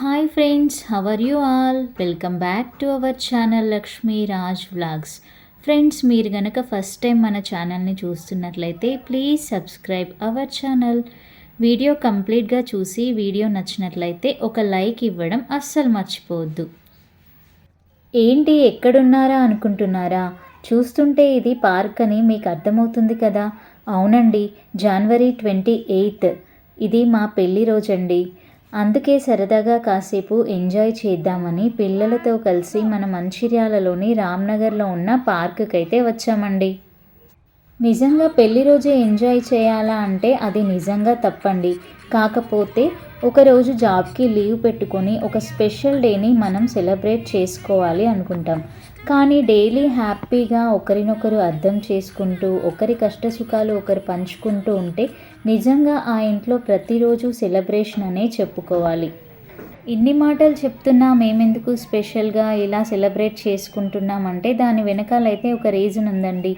Hi friends how are you all welcome back to our channel Lakshmi Raj vlogs friends మీరు గనక first time మన ఛానల్ని చూస్తున్నట్లయితే please subscribe our channel video కంప్లీట్గా చూసి video నచ్చినట్లయితే ఒక లైక్ ఇవ్వడం అస్సలు మర్చిపోవద్దు. ఏంటి ఎక్కడున్నారా అనుకుంటున్నారా? చూస్తుంటే ఇది పార్క్ అని మీకు అర్థమవుతుంది కదా? అవునండి జనవరి ట్వంటీ ఎయిత్ ఇది మా పెళ్ళి రోజండి. అందుకే సరదాగా కాసేపు ఎంజాయ్ చేద్దామని పిల్లలతో కలిసి మన మంచిర్యాలలోని రామ్నగర్లో ఉన్న పార్కుకి అయితే వచ్చామండి. నిజంగా పెళ్ళి రోజే ఎంజాయ్ చేయాలా అంటే అది నిజంగా తప్పండి. కాకపోతే ఒకరోజు జాబ్కి లీవ్ పెట్టుకొని ఒక స్పెషల్ డేని మనం సెలబ్రేట్ చేసుకోవాలి అనుకుంటాం. కానీ డైలీ హ్యాపీగా ఒకరినొకరు అర్థం చేసుకుంటూ ఒకరి కష్టసుఖాలు ఒకరు పంచుకుంటూ ఉంటే నిజంగా ఆ ఇంట్లో ప్రతిరోజు సెలబ్రేషన్ అనే చెప్పుకోవాలి. ఇన్ని మాటలు చెప్తున్నా మేమెందుకు స్పెషల్గా ఇలా సెలబ్రేట్ చేసుకుంటున్నామంటే దాని వెనకాలైతే ఒక రీజన్ ఉందండి.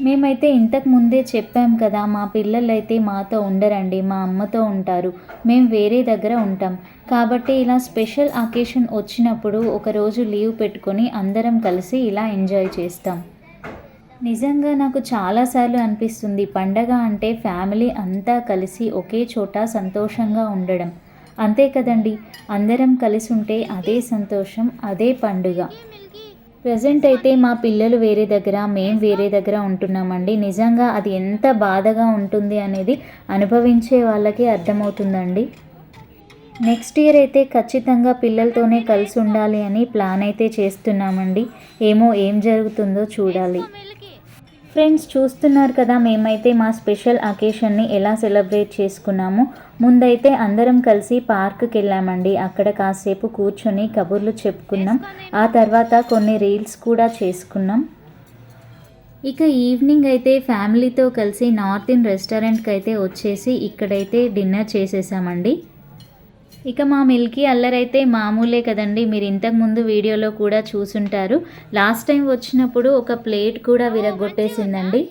మేమైతే ఇంతకు ముందే చెప్పాం కదా మా పిల్లలు అయితే మాతో ఉండరండి మా అమ్మతో ఉంటారు. మేము వేరే దగ్గర ఉంటాం. కాబట్టి ఇలా స్పెషల్ అకేషన్ వచ్చినప్పుడు ఒకరోజు లీవ్ పెట్టుకొని అందరం కలిసి ఇలా ఎంజాయ్ చేస్తాం. నిజంగా నాకు చాలాసార్లు అనిపిస్తుంది పండగ అంటే ఫ్యామిలీ అంతా కలిసి ఒకే చోట సంతోషంగా ఉండడం. అంతే కదండి అందరం కలిసి ఉంటే అదే సంతోషం అదే పండుగ. ప్రజెంట్ అయితే మా పిల్లలు వేరే దగ్గర మేము వేరే దగ్గర ఉంటున్నామండి. నిజంగా అది ఎంత బాధగా ఉంటుంది అనేది అనుభవించే వాళ్ళకి అర్థమవుతుందండి. నెక్స్ట్ ఇయర్ అయితే ఖచ్చితంగా పిల్లలతోనే కలిసి ఉండాలి అని ప్లాన్ అయితే చేస్తున్నామండి. ఏమో ఏం జరుగుతుందో చూడాలి. ఫ్రెండ్స్ చూస్తున్నారు కదా మేమైతే మా స్పెషల్ అకేషన్ని ఎలా సెలబ్రేట్ చేసుకున్నాము. ముందైతే అందరం కలిసి పార్క్కి వెళ్ళామండి అక్కడ కాసేపు కూర్చొని కబుర్లు చెప్పుకున్నాం. ఆ తర్వాత కొన్ని రీల్స్ కూడా చేసుకున్నాం. ఇక ఈవినింగ్ అయితే ఫ్యామిలీతో కలిసి నార్త్ ఇన్ రెస్టారెంట్కి అయితే వచ్చేసి ఇక్కడైతే డిన్నర్ చేసేసామండి. ఇక మా మిల్కీ అల్లరైతే మామూలే కదండి. మీరు ఇంతకుముందు వీడియోలో కూడా చూసుంటారు. లాస్ట్ టైం వచ్చినప్పుడు ఒక ప్లేట్ కూడా విరగొట్టేసిందండి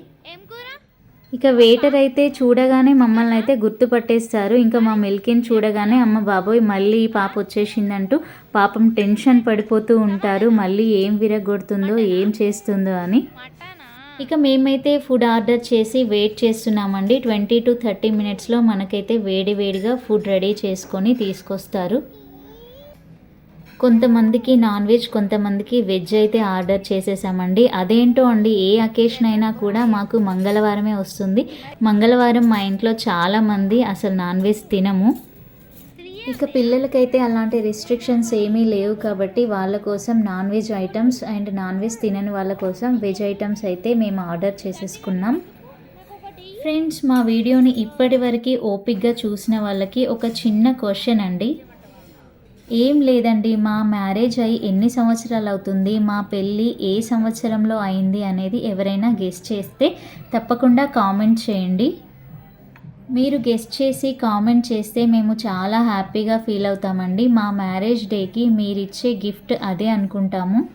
ఇక వెయిటర్ అయితే చూడగానే మమ్మల్ని అయితే గుర్తుపట్టేస్తారు. ఇంకా మా మిల్కీని చూడగానే అమ్మ బాబోయ్ మళ్ళీ ఈ పాప వచ్చేసిందంటూ పాపం టెన్షన్ పడిపోతూ ఉంటారు. మళ్ళీ ఏం విరగొడుతుందో ఏం చేస్తుందో అని. ఇక మేమైతే ఫుడ్ ఆర్డర్ చేసి వెయిట్ చేస్తున్నామండి. ట్వంటీ టు థర్టీ మినిట్స్లో మనకైతే వేడి వేడిగా ఫుడ్ రెడీ చేసుకొని తీసుకొస్తారు. కొంతమందికి నాన్ వెజ్ కొంతమందికి వెజ్ అయితే ఆర్డర్ చేసేసామండి. అదేంటో అండి ఏ అకేషన్ అయినా కూడా మాకు మంగళవారమే వస్తుంది. మంగళవారం మా ఇంట్లో చాలామంది అసలు నాన్ వెజ్ తినము. ఇక పిల్లలకైతే అలాంటి రిస్ట్రిక్షన్స్ ఏమీ లేవు కాబట్టి వాళ్ళ కోసం non veg items and non veg తినని వాళ్ళ కోసం వెజ్ ఐటమ్స్ అయితే మేము ఆర్డర్ చేసేసుకున్నాం. ఫ్రెండ్స్ మా వీడియోని ఇప్పటి వరకు ఓపిక్గా చూసిన వాళ్ళకి ఒక చిన్న క్వశ్చన్ అండి. ఏం లేదండి మా మ్యారేజ్ అయి ఎన్ని సంవత్సరాలు అవుతుంది మా పెళ్ళి ఏ సంవత్సరంలో అయింది అనేది ఎవరైనా గెస్ట్ చేస్తే తప్పకుండా కామెంట్ చేయండి. మీరు గెస్ట్ చేసి కామెంట్ చేస్తే మేము చాలా హ్యాపీగా ఫీల్ అవుతామండి. మా మ్యారేజ్ డేకి మీరు ఇచ్చే గిఫ్ట్ అదే అనుకుంటాము.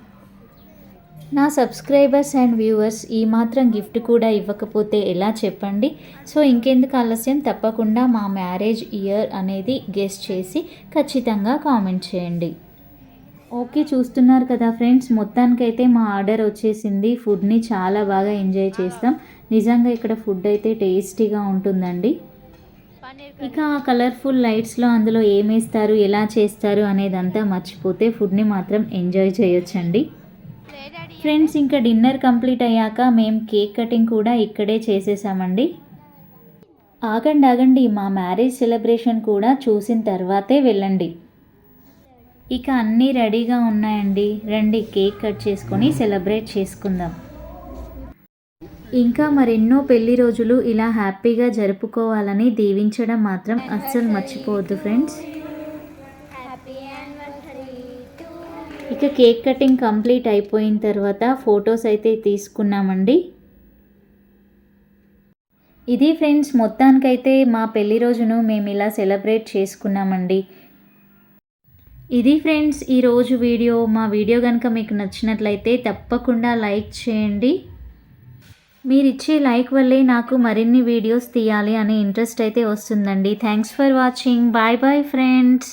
నా సబ్స్క్రైబర్స్ అండ్ వ్యూవర్స్ ఈ మాత్రం గిఫ్ట్ కూడా ఇవ్వకపోతే ఎలా చెప్పండి? సో ఇంకెందుకు ఆలస్యం? తప్పకుండా మా మ్యారేజ్ ఇయర్ అనేది గెస్ట్ చేసి ఖచ్చితంగా కామెంట్ చేయండి. ఓకే చూస్తున్నారు కదా ఫ్రెండ్స్. మొత్తానికైతే మా ఆర్డర్ వచ్చేసింది. ఫుడ్ని చాలా బాగా ఎంజాయ్ చేస్తాం. నిజంగా ఇక్కడ ఫుడ్ అయితే టేస్టీగా ఉంటుందండి. ఇక ఆ కలర్ఫుల్ లైట్స్లో అందులో ఏమేస్తారు ఎలా చేస్తారు అనేదంతా మర్చిపోతే ఫుడ్ని మాత్రం ఎంజాయ్ చేయొచ్చండి. ఫ్రెండ్స్ ఇంకా డిన్నర్ కంప్లీట్ అయ్యాక మేము కేక్ కటింగ్ కూడా ఇక్కడే చేసేసామండి. ఆగండి ఆగండి. మా మ్యారేజ్ సెలబ్రేషన్ కూడా చూసిన తర్వాతే వెళ్ళండి. ఇక అన్నీ రెడీగా ఉన్నాయండి. రండి కేక్ కట్ చేసుకొని సెలబ్రేట్ చేసుకుందాం. ఇంకా మరెన్నో పెళ్ళి రోజులు ఇలా హ్యాపీగా జరుపుకోవాలని దీవించడం మాత్రం అస్సలు మర్చిపోవద్దు ఫ్రెండ్స్. ఇక కేక్ కటింగ్ కంప్లీట్ అయిపోయిన తర్వాత ఫొటోస్ అయితే తీసుకున్నామండి. ఇది ఫ్రెండ్స్ మొత్తానికైతే మా పెళ్ళి రోజును మేము ఇలా సెలబ్రేట్ చేసుకున్నామండి. ఇది ఫ్రెండ్స్ ఈరోజు వీడియో మా వీడియో కనుక మీకు నచ్చినట్లయితే తప్పకుండా లైక్ చేయండి. మీరు ఇచ్చే లైక్ వల్లే నాకు మరిన్ని వీడియోస్ తీయాలి అనే ఇంట్రెస్ట్ అయితే వస్తుందండి. Thanks for watching bye bye friends